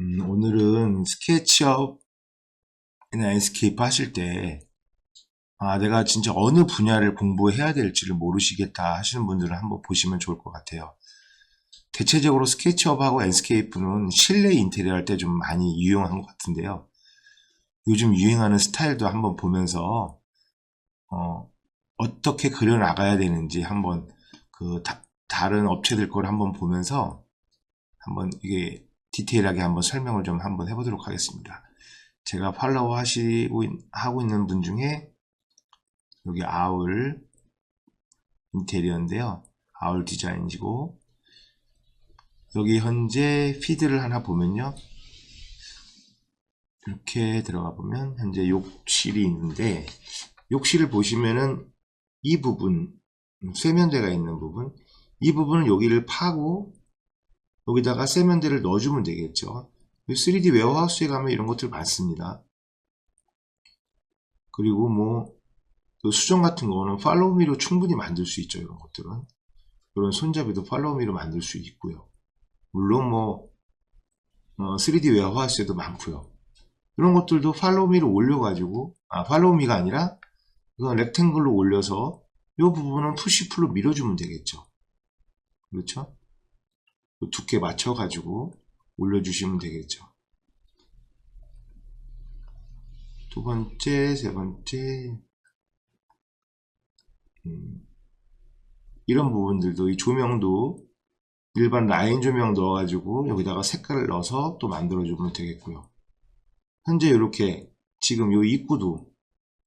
음, 오늘은 스케치업 이나 엔스케이프 하실 때, 아, 내가 진짜 어느 분야를 공부해야 될지를 모르시겠다 하시는 분들은 한번 보시면 좋을 것 같아요. 대체적으로 스케치업하고 엔스케이프는 실내 인테리어 할 때 좀 많이 유용한 것 같은데요. 요즘 유행하는 스타일도 한번 보면서, 어, 어떻게 그려 나가야 되는지 한번 그 다, 다른 업체들 걸 한번 보면서 한번 이게 디테일하게 한번 설명을 좀 한번 해보도록 하겠습니다. 제가 팔로우 하시고 있- 하고 있는 분 중에 여기 아울 인테리어인데요. 아울 디자인이고 여기 현재 피드를 하나 보면요. 이렇게 들어가 보면 현재 욕실이 있는데 욕실을 보시면은 이 부분 음, 세면대가 있는 부분 이 부분은 여기를 파고 여기다가 세면대를 넣어주면 되겠죠. 3D 웨어하우스에 가면 이런 것들 많습니다. 그리고 뭐, 그 수정 같은 거는 팔로우미로 충분히 만들 수 있죠. 이런 것들은. 이런 손잡이도 팔로우미로 만들 수 있고요. 물론 뭐, 어, 3D 웨어하우스에도 많고요. 이런 것들도 팔로우미로 올려가지고, 아, 팔로우미가 아니라, 이건 렉탱글로 올려서, 이 부분은 푸시풀로 밀어주면 되겠죠. 그렇죠? 그 두께 맞춰가지고 올려주시면 되겠죠. 두 번째, 세 번째, 음, 이런 부분들도 이 조명도 일반 라인 조명 넣어가지고 여기다가 색깔을 넣어서 또 만들어주면 되겠고요. 현재 이렇게 지금 요 입구도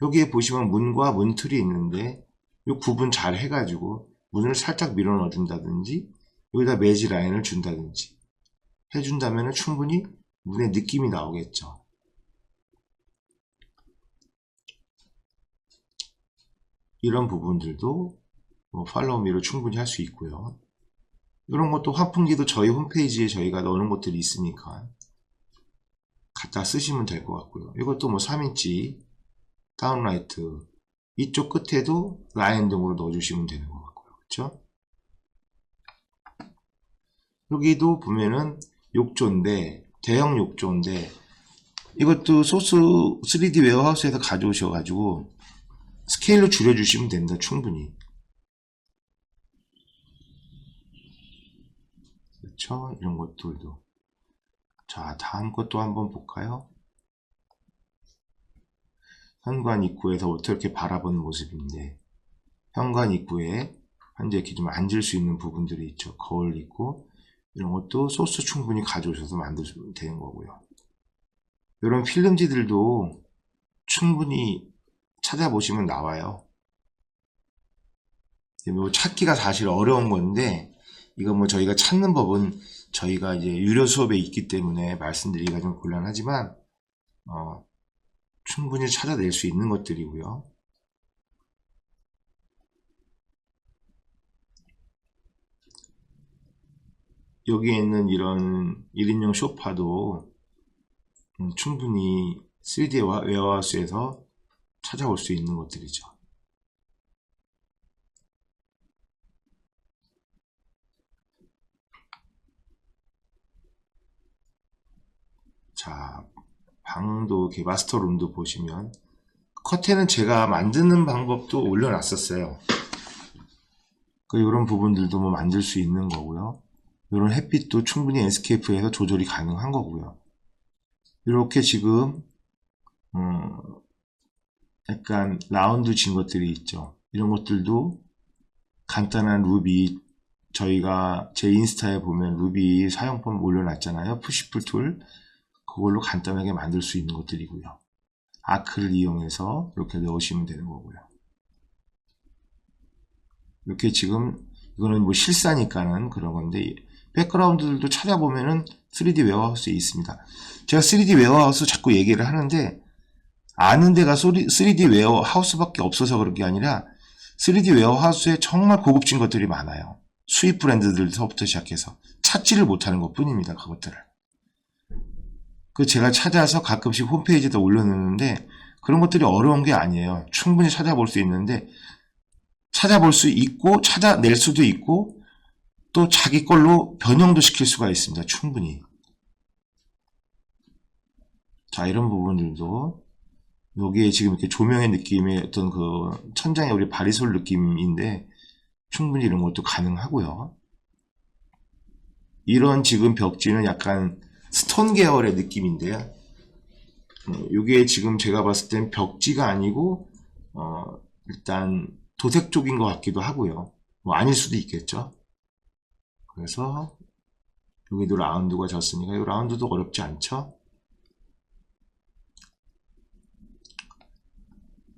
여기에 보시면 문과 문틀이 있는데 요 구분 잘 해가지고 문을 살짝 밀어 넣어준다든지 여기다 매지 라인을 준다든지 해준다면 충분히 문의 느낌이 나오겠죠. 이런 부분들도 뭐 팔로우미로 충분히 할 수 있고요. 이런 것도 환풍기도 저희 홈페이지에 저희가 넣는 것들이 있으니까 갖다 쓰시면 될 것 같고요. 이것도 뭐 3인치 다운라이트 이쪽 끝에도 라인 등으로 넣어주시면 되는 것 같고요. 그렇죠? 여기도 보면은 욕조인데 대형 욕조인데 이것도 소스 3D 웨어하우스에서 가져오셔가지고 스케일로 줄여주시면 된다 충분히. 그렇죠 이런 것들도. 자 다음 것도 한번 볼까요? 현관 입구에서 어떻게 바라보는 모습인데 현관 입구에 현재 이렇게 좀 앉을 수 있는 부분들이 있죠. 거울 있고 이런 것도 소스 충분히 가져오셔서 만드시면 되는 거고요. 이런 필름지들도 충분히 찾아보시면 나와요. 뭐 찾기가 사실 어려운 건데 이거 뭐 저희가 찾는 법은 저희가 이제 유료 수업에 있기 때문에 말씀드리기가 좀 곤란하지만 어, 충분히 찾아낼 수 있는 것들이고요. 여기에 있는 이런 1인용 소파도 음, 충분히 3D 웨어하우스에서 찾아올 수 있는 것들이죠. 자, 방도 이렇게 마스터 룸도 보시면 커튼은 제가 만드는 방법도 올려놨었어요. 그 이런 부분들도 뭐 만들 수 있는 거고요. 이런 햇빛도 충분히 엔스케이프에서 조절이 가능한 거고요. 이렇게 지금 음, 약간 라운드 진 것들이 있죠. 이런 것들도 간단한 루비 저희가 제 인스타에 보면 루비 사용법 올려놨잖아요. 푸시풀 툴 그걸로 간단하게 만들 수 있는 것들이고요. 아크를 이용해서 이렇게 넣으시면 되는 거고요. 이렇게 지금 이거는 뭐 실사니까는 그런 건데 백그라운드들도 찾아보면은 3D 웨어하우스에 있습니다. 제가 3D 웨어하우스 자꾸 얘기를 하는데 아는 데가 3D 웨어하우스밖에 없어서 그런 게 아니라 3D 웨어하우스에 정말 고급진 것들이 많아요. 수입 브랜드들서부터 시작해서 찾지를 못하는 것 뿐입니다. 그것들을. 그 제가 찾아서 가끔씩 홈페이지에다 올려놓는데 그런 것들이 어려운 게 아니에요. 충분히 찾아볼 수 있는데 찾아볼 수 있고 찾아낼 수도 있고 또 자기 걸로 변형도 시킬 수가 있습니다. 충분히. 자, 이런 부분들도 여기에 지금 이렇게 조명의 느낌의 어떤 그 천장에 우리 바리솔 느낌인데 충분히 이런 것도 가능하고요. 이런 지금 벽지는 약간 스톤 계열의 느낌인데요. 어, 이게 지금 제가 봤을 땐 벽지가 아니고 어, 일단 도색 쪽인 것 같기도 하고요. 뭐 아닐 수도 있겠죠. 그래서 여기도 라운드가 졌으니까 이 라운드도 어렵지 않죠.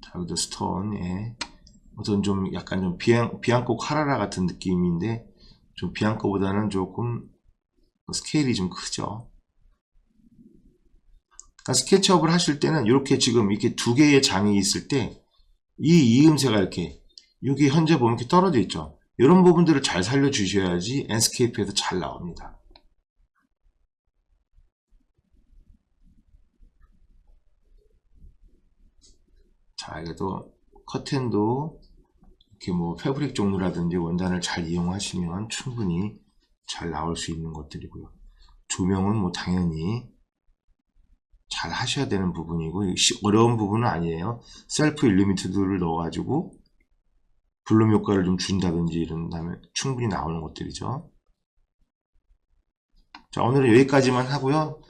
자, 여기도 스톤, 예. 어떤 좀 약간 좀 비앙, 비앙코 카라라 같은 느낌인데 좀 비앙코보다는 조금 스케일이 좀 크죠. 그러니까 스케치업을 하실 때는 이렇게 지금 이렇게 두 개의 장이 있을 때 이 이음새가 이렇게 여기 현재 보면 이렇게 떨어져 있죠. 이런 부분들을 잘 살려 주셔야지 엔스케이프에서 잘 나옵니다. 자, 이것도 커튼도 이렇게 뭐 패브릭 종류라든지 원단을 잘 이용하시면 충분히 잘 나올 수 있는 것들이고요. 조명은 뭐 당연히 잘 하셔야 되는 부분이고 시- 어려운 부분은 아니에요. 셀프 일리미트드를 넣어가지고 블룸 효과를 좀 준다든지 이런다면 충분히 나오는 것들이죠. 자 오늘은 여기까지만 하고요.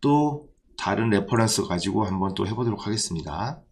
또 다른 레퍼런스 가지고 한번 또 해보도록 하겠습니다.